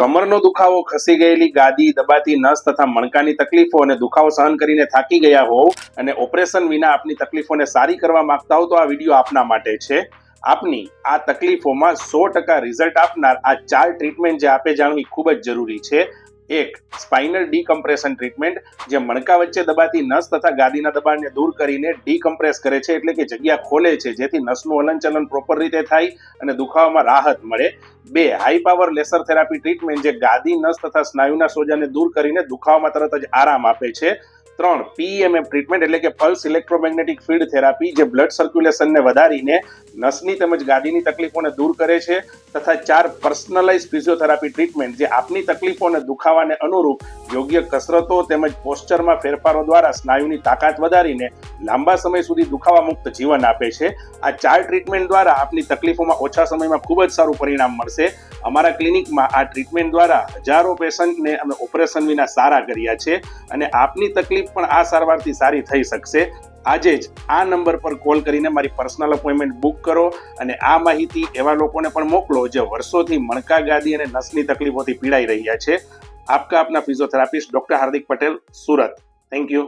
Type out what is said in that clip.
કમરનો દુખાવો, ખસી ગયેલી ગાદી, દબાતી નસ તથા મણકાની તકલીફો અને દુખાવો સહન કરીને થાકી ગયા હોવ અને ઓપરેશન વિના આપની તકલીફોને સારી કરવા માંગતા હો તો આ વીડિયો આપના માટે છે. આપની આ તકલીફોમાં સો ટકા રિઝલ્ટ આપનાર આ ચાર ટ્રીટમેન્ટ જે આપે જાણવી ખૂબ જ જરૂરી છે. એક સ્પાઇનલ ડીકમ્પ્રેશન ટ્રીટમેન્ટ જે મણકા વચ્ચે દબાતી નસ તથા ગાદીના દબાણને દૂર કરીને ડીકમ્પ્રેસ કરે છે એટલે કે જગ્યા ખોલે છે, જેથી નસનું હલનચલન પ્રોપર રીતે થાય અને દુખાવામાં રાહત મળે. બે high power laser therapy treatment જે ગાદી નસ તથા સ્નાયુના સોજાને દૂર કરીને દુખાવામાં તરત જ આરામ આપે છે. ત્રણ પીએમએફ ટ્રીટમેન્ટ એટલે કે પલ્સ ઇલેક્ટ્રોમેગ્નેટિક ફીલ્ડ થેરાપી જે બ્લડ સર્ક્યુલેશનને વધારીને નસની તેમજ ગાદીની તકલીફોને દૂર કરે છે તથા ચાર પર્સનલાઇઝ ફિઝિયોથેરાપી ટ્રીટમેન્ટ જે આપની તકલીફો અને દુખાવાને અનુરૂપ યોગ્ય કસરતો તેમજ પોસ્ચરમાં ફેરફારો દ્વારા સ્નાયુની તાકાત વધારીને લાંબા સમય સુધી દુખાવા મુક્ત જીવન આપે છે. આ ચાર ટ્રીટમેન્ટ દ્વારા આપની તકલીફોમાં ઓછા સમયમાં ખૂબ જ સારું પરિણામ મળશે. અમારા ક્લિનિકમાં આ ટ્રીટમેન્ટ દ્વારા હજારો પેશન્ટને અમે ઓપરેશન વિના સારા કર્યા છે અને આપની તકલીફ પણ આ સારવારથી સારી થઈ શકશે. આજે જ આ નંબર પર કોલ કરીને મારી પર્સનલ અપોઇન્ટમેન્ટ બુક કરો અને આ માહિતી એવા લોકોને પણ મોકલો જે વર્ષોથી મણકા ગાદી અને નસની તકલીફોથી પીડાઈ રહ્યા છે. આપકા આપના physiotherapist doctor Hardik Patel, Surat. Thank you